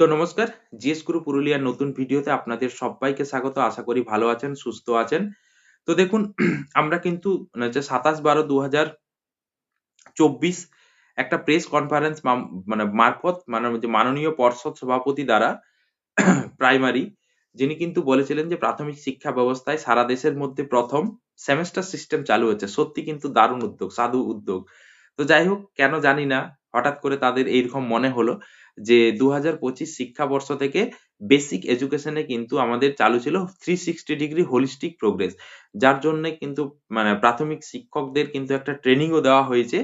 তো নমস্কার, জিএস গুরু পুরুলিয়ার নতুন ভিডিওতে আপনাদের সবাইকে স্বাগত। আশা করি ভালো আছেন, সুস্থ আছেন। তো দেখুন, আমরা কিন্তু সাতাশ বারো দু হাজার চব্বিশ একটা প্রেস কনফারেন্স মানে মারফত মানে মাননীয় পর্ষদ সভাপতি দ্বারা প্রাইমারি যিনি কিন্তু বলেছিলেন যে প্রাথমিক শিক্ষা ব্যবস্থায় সারা দেশের মধ্যে প্রথম সেমেস্টার সিস্টেম চালু হয়েছে সত্যি কিন্তু দারুণ উদ্যোগ, সাধু উদ্যোগ। তো যাই হোক, কেন জানি না হঠাৎ করে তাদের এইরকম মনে হলো যে দু হাজার পঁচিশ শিক্ষাবর্ষ থেকে বেসিক এডুকেশনে কিন্তু আমাদের চালু ছিল three sixty degree holistic progress যার জন্য কিন্তু মানে প্রাথমিক শিক্ষকদের কিন্তু একটা ট্রেনিংও দেওয়া হয়েছে।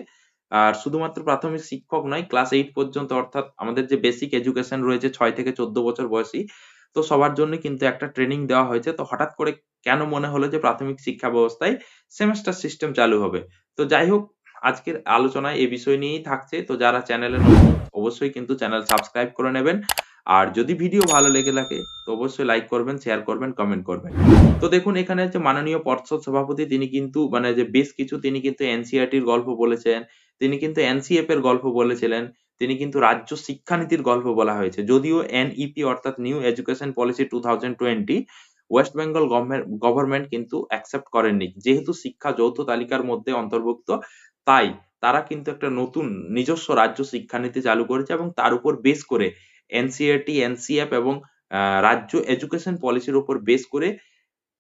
আর শুধুমাত্র প্রাথমিক শিক্ষক নয় ক্লাস এইট পর্যন্ত অর্থাৎ আমাদের যে বেসিক এডুকেশন রয়েছে ছয় থেকে চোদ্দ বছর বয়সী, তো সবার জন্য কিন্তু একটা ট্রেনিং দেওয়া হয়েছে। তো হঠাৎ করে কেন মনে হলো যে প্রাথমিক শিক্ষা ব্যবস্থায় সেমেস্টার সিস্টেম চালু হবে? তো যাই হোক আজকের আলোচনায় এই বিষয় নিয়েই থাকছে। তো যারা চ্যানেলে অবশ্যই কিন্তু চ্যানেল সাবস্ক্রাইব করে নেবেন। আর যদি ভিডিও ভালো লেগে থাকে, তো অবশ্যই লাইক করবেন, শেয়ার করবেন, কমেন্ট করবেন। তো দেখুন, এখানে হচ্ছে মাননীয় পর্ষদ সভাপতি, তিনি কিন্তু মানে যে বেশ কিছু তিনি কিন্তু এনসিআরটির গল্প বলেছেন, তিনি কিন্তু এনসিএফ এর গল্প বলেছিলেন, তিনি কিন্তু রাজ্য শিক্ষানীতির গল্প বলা হয়েছে। যদিও এনইপি অর্থাৎ new education policy two thousand twenty, West Bengal government কিন্তু অ্যাকসেপ্ট করেননি। যেহেতু শিক্ষা যৌথ তালিকার মধ্যে অন্তর্ভুক্ত তাই তারা কিন্তু একটা নতুন নিজস্ব রাজ্য শিক্ষানীতি চালু করেছে এবং তার উপর বেস করে এনসিআরটি এনসিএফ এবং রাজ্য এডুকেশন পলিসির উপর বেস করে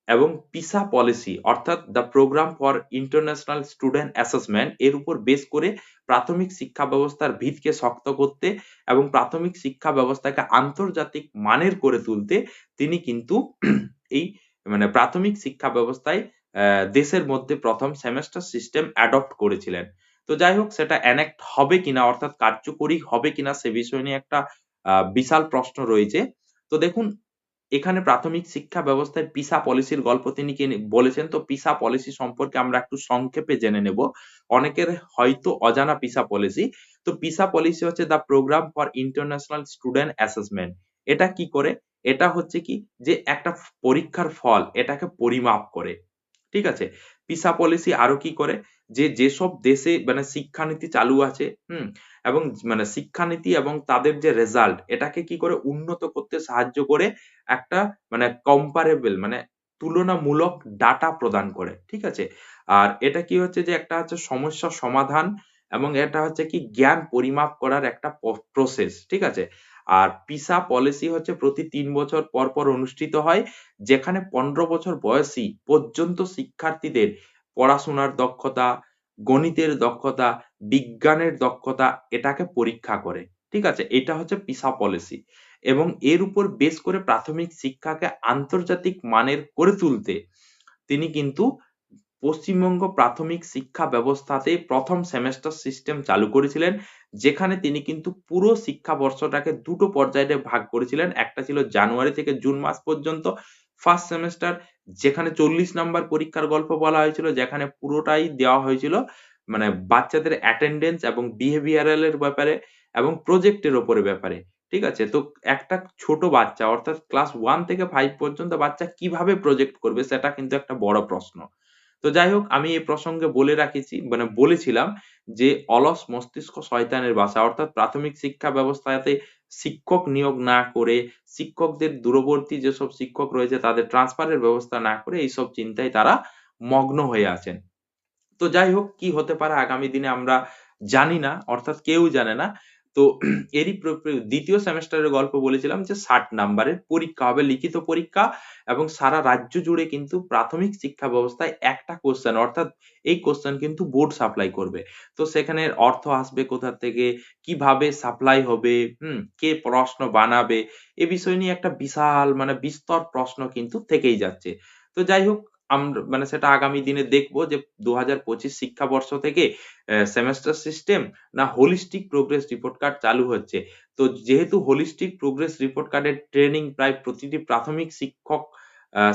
এবং পিসা পলিসি অর্থাৎ the programme for international student assessment এর উপর বেস করে প্রাথমিক শিক্ষা ব্যবস্থার ভিতকে শক্ত করতে এবং প্রাথমিক শিক্ষা ব্যবস্থাকে আন্তর্জাতিক মানের করে তুলতে তিনি কিন্তু এই মানে প্রাথমিক শিক্ষা ব্যবস্থায় দেশের মধ্যে প্রথম সেমেস্টার সিস্টেম অ্যাডপ্ট করেছিলেন। তো যাই হোক, সেটা অ্যানেক্ট হবে কিনা, অর্থাৎ কার্যকরী হবে কিনা, সে বিষয় নিয়ে একটা বিশাল প্রশ্ন রয়েছে। তো দেখুন, এখানে প্রাথমিক শিক্ষা ব্যবস্থায় পিসা পলিসির গল্প তিনি বলেছেন। তো পিসা পলিসি সম্পর্কে আমরা একটু সংক্ষেপে জেনে নেব। অনেকের হয়তো অজানা পিসা পলিসি তো পিসা পলিসি হচ্ছে the programme for international student assessment এটা কি করে? এটা হচ্ছে কি? যে একটা পরীক্ষার ফল, এটাকে পরিমাপ করে। ঠিক আছে? পিসা পলিসি আরও কি করে? যে যেসব দেশে মানে শিক্ষানীতি চালু আছে, হুম? এবং মানে শিক্ষানীতি এবং তাদের যে রেজাল্ট এটাকে কি করে উন্নত করতে সাহায্য করে একটা মানে কম্পারেবল মানে তুলনামূলক ডাটা প্রদান করে, ঠিক আছে? আর এটা কি হচ্ছে যে, একটা হচ্ছে সমস্যা সমাধান এবং এটা হচ্ছে কি জ্ঞান পরিমাপ করার একটা প্রসেস ঠিক আছে? আর পিসা পলিসি হচ্ছে প্রতি তিন বছর পর পর অনুষ্ঠিত হয়, যেখানে পনেরো বছর বয়সী পর্যন্ত শিক্ষার্থীদের পড়াশোনার দক্ষতা, গণিতের দক্ষতা, বিজ্ঞানের দক্ষতা এটাকে পরীক্ষা করে, ঠিক আছে? এটা হচ্ছে পিসা পলিসি এবং এর উপর বেশ করে প্রাথমিক শিক্ষাকে আন্তর্জাতিক মানের করে তুলতে তিনি কিন্তু পশ্চিমবঙ্গ প্রাথমিক শিক্ষা ব্যবস্থাতে প্রথম সেমেস্টার সিস্টেম চালু করেছিলেন, যেখানে তিনি কিন্তু পুরো শিক্ষাবর্ষটাকে দুটো পর্যায়ে ভাগ করেছিলেন। একটা ছিল জানুয়ারি থেকে জুন মাস পর্যন্ত ফার্স্ট সেমেস্টার যেখানে চল্লিশ নাম্বার পরীক্ষার গল্প বলা হয়েছিল, যেখানে পুরোটাই দেওয়া হয়েছিল মানে বাচ্চাদের অ্যাটেন্ডেন্স এবং বিহেভিয়ারাল এর ব্যাপারে এবং প্রজেক্টের ওপরে ব্যাপারে, ঠিক আছে? তো একটা ছোট বাচ্চা, অর্থাৎ ক্লাস ওয়ান থেকে ফাইভ পর্যন্ত বাচ্চা কীভাবে প্রজেক্ট করবে, সেটা কিন্তু একটা বড় প্রশ্ন। তো যাই হোক আমি এই প্রসঙ্গে বলে রাখেছি মানে বলেছিলাম যে অলস মস্তিষ্ক শয়তানের বাসা, অর্থাৎ প্রাথমিক শিক্ষা ব্যবস্থাতে শিক্ষক নিয়োগ না করে, শিক্ষকদের দূরবর্তী যেসব শিক্ষক রয়েছে, তাদের ট্রান্সফারের ব্যবস্থা না করে এইসব চিন্তায় তারা মগ্ন হয়ে আছেন। তো যাই হোক কি হতে পারে আগামী দিনে আমরা জানি না, অর্থাৎ কেউ জানে না। তো এরই দ্বিতীয় সেমেস্টারের গল্প বলেছিলাম যে ষাট নাম্বারের পরীক্ষা হবে, লিখিত পরীক্ষা এবং সারা রাজ্য জুড়ে কিন্তু প্রাথমিক শিক্ষা ব্যবস্থায় একটা কোশ্চেন অর্থাৎ এই কোশ্চেন কিন্তু বোর্ড সাপ্লাই করবে। তো সেখানে অর্থ আসবে কোথা থেকে, কীভাবে সাপ্লাই হবে, হুম, কে প্রশ্ন বানাবে, এ বিষয় নিয়ে একটা বিশাল মানে বিস্তর প্রশ্ন কিন্তু থেকেই যাচ্ছে। তো যাই হোক আমরা মানে সেটা আগামী দিনে দেখব যে দু হাজার পঁচিশ শিক্ষাবর্ষ থেকে সেমেস্টার সিস্টেম না হোলিস্টিক প্রোগ্রেস রিপোর্ট কার্ড চালু হচ্ছে। তো যেহেতু হোলিস্টিক প্রোগ্রেস রিপোর্ট কার্ডের ট্রেনিং প্রায় প্রতিটি প্রাথমিক শিক্ষক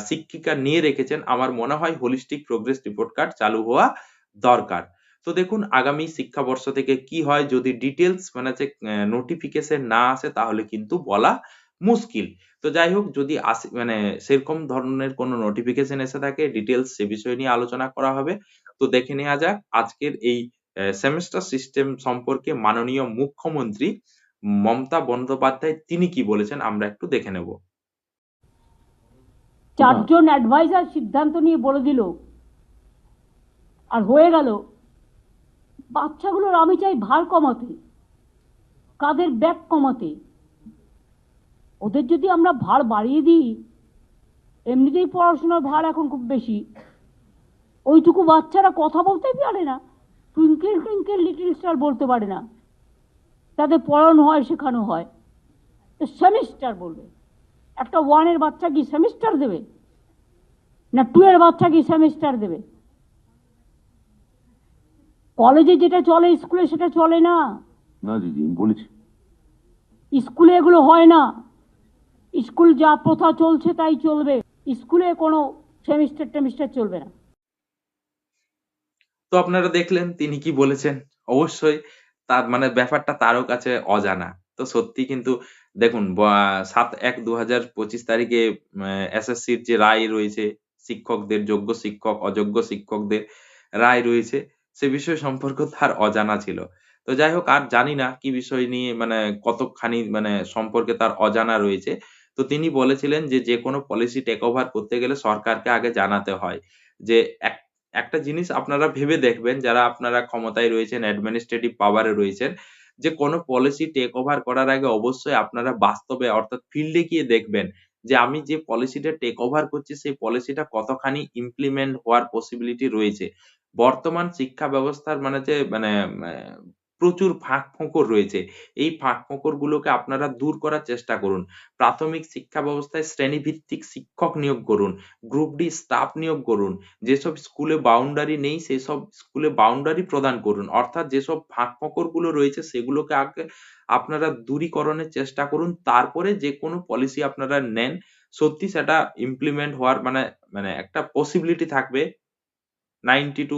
শিক্ষিকা নিয়ে রেখেছেন, আমার মনে হয় হোলিস্টিক প্রোগ্রেস রিপোর্ট কার্ড চালু হওয়া দরকার। তো দেখুন, আগামী শিক্ষাবর্ষ থেকে কি হয়, যদি ডিটেলস মানে যে নোটিফিকেশন না আসে, তাহলে কিন্তু বলা মুশকিল। তো যাই হোক যদি আসে মানে সেরকম ধরনের কোনো নোটিফিকেশন এসে থাকে ডিটেলস সে বিষয় নিয়ে আলোচনা করা হবে। তো দেখে নেওয়া যাক, আজকের এই সেমেস্টার সিস্টেম সম্পর্কে মাননীয় মুখ্যমন্ত্রী মমতা বন্দ্যোপাধ্যায় তিনি কি বলেছেন আমরা একটু দেখে নেব। চারজন অ্যাডভাইজার সিদ্ধান্ত নিয়ে বলে দিল, আর হয়ে গেল বাচ্চাগুলোর আমি চাই ভার কমাতে, কাদের ব্যাগ কমাতে। ওদের যদি আমরা ভার বাড়িয়ে দিই এমনিতেই পড়াশোনার ভার এখন খুব বেশি। ওইটুকু বাচ্চারা কথা বলতেই পারে না টুইঙ্কেল টুইঙ্কেল লিটল স্টার বলতে পারে না। তাদের পড়ানো হয় শেখানো হয়। তো সেমিস্টার বলবে। একটা ওয়ানের বাচ্চা কি সেমিস্টার দেবে? না টু এর বাচ্চা কি সেমিস্টার দেবে? কলেজে যেটা চলে স্কুলে সেটা চলে না? না দিদি বলেছি। স্কুলে এগুলো হয় না। স্কুল যা প্রথা চলছে তাই চলবে। স্কুলে কোনো সেমিস্টার টেমিস্টার চলবে না। তো আপনারা দেখলেন, তিনি কি বলেছেন? অবশ্যই তার মানে ব্যাপারটা তারও কাছে অজানা। তো সত্যি কিন্তু দেখুন সাত এক দু হাজার পঁচিশ তারিখে এসএসসির যে রায় রয়েছে, শিক্ষকদের, যোগ্য শিক্ষক, অযোগ্য শিক্ষকদের রায় রয়েছে, সে বিষয় সম্পর্কে তার অজানা ছিল। তো যাই হোক, আর জানি না কি বিষয় নিয়ে মানে কতখানি মানে সম্পর্কে তার অজানা রয়েছে। তো তিনি বলেছিলেন যে যে কোনো পলিসি টেক ওভার করতে গেলে সরকারকে আগে জানাতে হয় যে এক একটা জিনিস আপনারা ভেবে দেখবেন যারা আপনারা ক্ষমতায় রয়েছেন অ্যাডমিনিস্ট্রেটিভ পাওয়ারে রয়েছেন যে কোনো পলিসি টেক ওভার করার আগে অবশ্যই আপনারা বাস্তবে অর্থাৎ ফিল্ডে গিয়ে দেখবেন যে আমি যে পলিসিটা টেক ওভার করছি সেই পলিসিটা কতখানি ইমপ্লিমেন্ট হওয়ার পসিবিলিটি রয়েছে। বর্তমান শিক্ষা ব্যবস্থার মানে যে মানে আহ, প্রচুর ফাঁক ফোকর রয়েছে। এই ফাঁক ফোকর গুলোকে আপনারা দূর করার চেষ্টা করুন। প্রাথমিক শিক্ষা ব্যবস্থায় শ্রেণীভিত্তিক শিক্ষক নিয়োগ করুন, গ্রুপ ডি স্টাফ নিয়োগ করুন, যেসব স্কুলে বাউন্ডারি নেই সেসব স্কুলে বাউন্ডারি প্রদান করুন। অর্থাৎ যেসব ফাঁক ফোকরগুলো রয়েছে সেগুলোকে আগে আপনারা দূরীকরণের চেষ্টা করুন। তারপরে যে কোনো পলিসি আপনারা নেন। সত্যি সেটা ইমপ্লিমেন্ট হওয়ার মানে মানে একটা পসিবিলিটি থাকবে। নাইনটি টু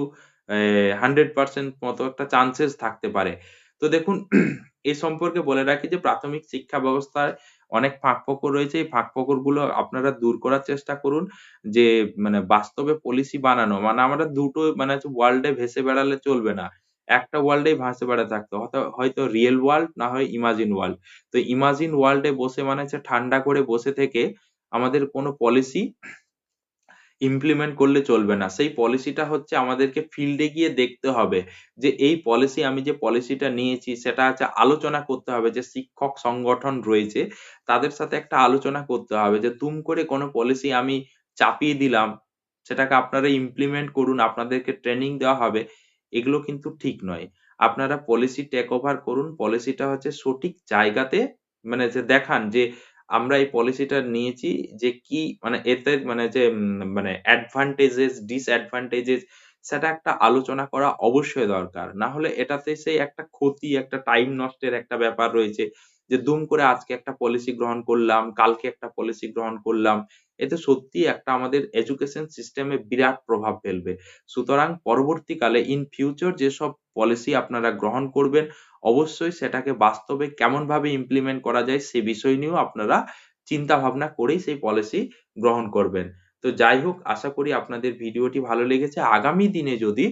হান্ড্রেড পার্সেন্ট মতো একটা চান্সেস থাকতে পারে। তো দেখুন, এ সম্পর্কে বলে রাখি যে, প্রাথমিক শিক্ষা ব্যবস্থায় অনেক ফাঁকফোকর রয়েছে। এই ফাঁকফোকরগুলো আপনারা দূর করার চেষ্টা করুন যে মানে বাস্তবে পলিসি বানানো। মানে আমরা দুটো মানে ওয়ার্ল্ডে ভেসে বেড়ালে চলবে না। একটা ওয়ার্ল্ডেই ভাসে বেড়া থাকতো। হয়তো হয়তো রিয়েল ওয়ার্ল্ড না হয় ইমাজিন ওয়ার্ল্ড তো ইমাজিন ওয়ার্ল্ডে বসে মানে হচ্ছে ঠান্ডা করে বসে থেকে আমাদের কোনো পলিসি ইমপ্লিমেন্ট করলে চলবে না। সেই পলিসিটা হচ্ছে আমাদেরকে ফিল্ডে গিয়ে দেখতে হবে যে এই পলিসি আমি যে পলিসিটা নিয়েছি, সেটা হচ্ছে আলোচনা করতে হবে যে শিক্ষক সংগঠন রয়েছে, তাদের সাথে একটা আলোচনা করতে হবে যে তুম করে কোনো পলিসি আমি চাপিয়ে দিলাম, সেটাকে আপনারা ইমপ্লিমেন্ট করুন, আপনাদেরকে ট্রেনিং দেওয়া হবে, এগুলো কিন্তু ঠিক নয়। আপনারা পলিসি টেক ওভার করুন পলিসিটা হচ্ছে সঠিক জায়গাতে মানে যে দেখান যে আমরা এই পলিসিটা নিয়েছি যে কি মানে এতে মানে যে মানে অ্যাডভান্টেজেস ডিসঅ্যাডভান্টেজেস সেটা একটা আলোচনা করা অবশ্যই দরকার। না হলে এটাতে সেই একটা ক্ষতি, একটা টাইম নষ্টের একটা ব্যাপার রয়েছে। যে দুম করে আজকে একটা পলিসি গ্রহণ করলাম, কালকে একটা পলিসি গ্রহণ করলাম, এতে সত্যি একটা আমাদের এডুকেশন সিস্টেমে বিরাট প্রভাব ফেলবে। সুতরাং পরবর্তীকালে ইন ফিউচার যেসব পলিসি আপনারা গ্রহণ করবেন, অবশ্যই সেটাকে বাস্তবে কেমন ভাবে ইমপ্লিমেন্ট করা যায় সে বিষয় নিয়েও আপনারা চিন্তা ভাবনা করেই সেই পলিসি গ্রহণ করবেন। তো যাই হোক, আশা করি আপনাদের ভিডিওটি ভালো লেগেছে। আগামী দিনে যদি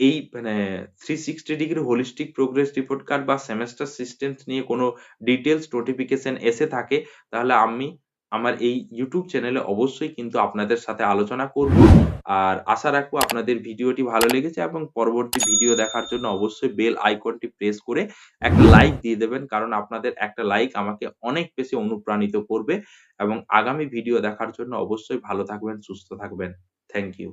এই মানে three sixty degree holistic progress report card বা সেমেস্টার সিস্টেম নিয়ে কোনো ডিটেলস নোটিফিকেশন এসে থাকে, তাহলে আমি আমার এই ইউটিউব চ্যানেলে অবশ্যই কিন্তু আপনাদের সাথে আলোচনা করব। আর আশা রাখব আপনাদের ভিডিওটি ভালো লেগেছে এবং পরবর্তী ভিডিও দেখার জন্য অবশ্যই বেল আইকনটি প্রেস করে একটা লাইক দিয়ে দেবেন, কারণ আপনাদের একটা লাইক আমাকে অনেক বেশি অনুপ্রাণিত করবে। এবং আগামী ভিডিও দেখার জন্য অবশ্যই ভালো থাকবেন, সুস্থ থাকবেন। Thank you